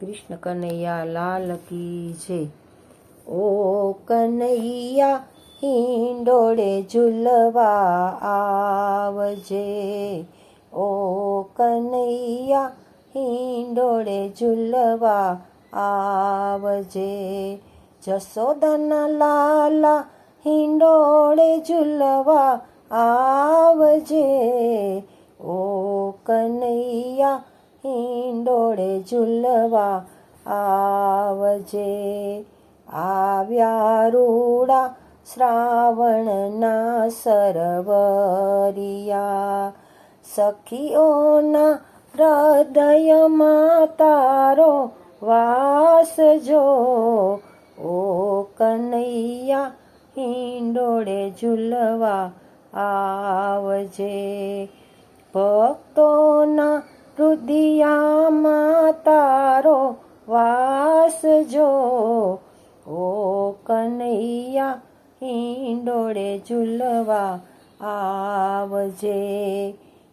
કૃષ્ણ કનૈયા લાલ કી છે ઓ કનૈયા, હિંડોળે ઝૂલવા આવજે. ઓ કનૈયા, હિંડોળે ઝૂલવા આવજે. જસોદાના લાલા, હિંડોળે ઝૂલવા આવજે. ઓ કનૈયા હિંડોળે ઝૂલવા આવજે. આવ્યા રૂડા શ્રાવણના સરવરિયા. સખીઓના હૃદયમાં તારો વાસ જો. ઓ કનૈયા, હિંડોળે ઝૂલવા આવજે. ભક્તોના હૃદયામાં તારો વાસ જો ઓ કનૈયા હિંડોળે ઝૂલવા આવજે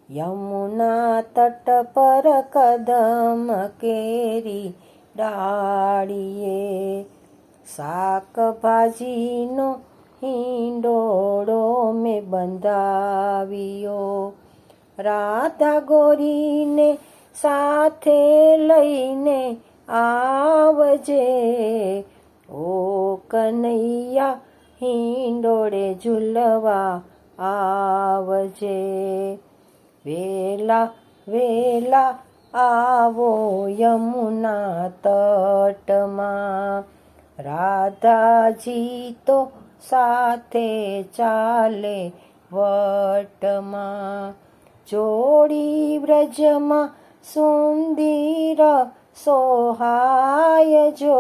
યમુના તટ પર કદમ કેરી ડાળીએ શાકભાજીનો હિંડોળો રાધા ગોરીને સાથે લઈને આવજે. ઓ કનૈયા, હિંડોળે ઝૂલવા આવજે. વેલા વેલા આવો યમુના તટમાં. રાધાજી તો સાથે ચાલે વટમાં. જોડી વ્રજમાં સુંદીર સોહાય જો.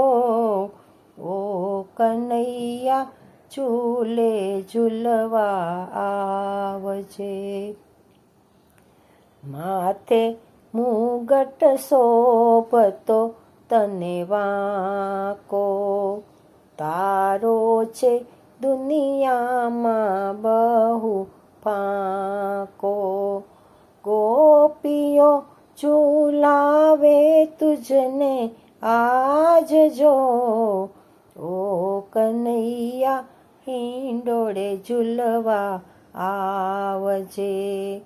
ઓ કનૈયા ચૂલે ઝૂલવા આવજે. માથે મુગટ સોપતો તને વાંકો. તારો છે દુનિયામાં બહુ ફાંકો. ગોપીઓ ચૂલાવે તુજને આજ જો. ઓ કનૈયા, હિંડોળે ઝૂલવા આવજે.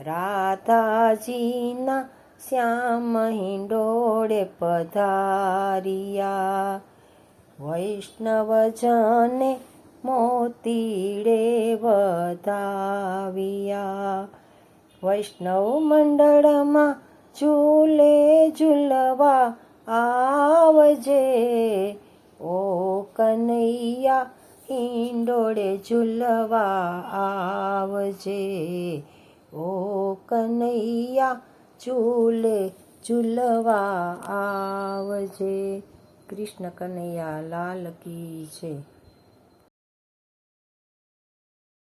રાધાજીના શ્યામ હિંડોળે પધારિયા. વૈષ્ણવજને મોતીડે વધાવ્યા. વૈષ્ણવ મંડળમાં ઝૂલે ઝૂલવા આવજે. ઓ કનૈયા, હિંડોળે ઝૂલવા આવજે. ઓ કનૈયા, ઝૂલે ઝૂલવા આવજે. કૃષ્ણ કનૈયા, લાલ કી છે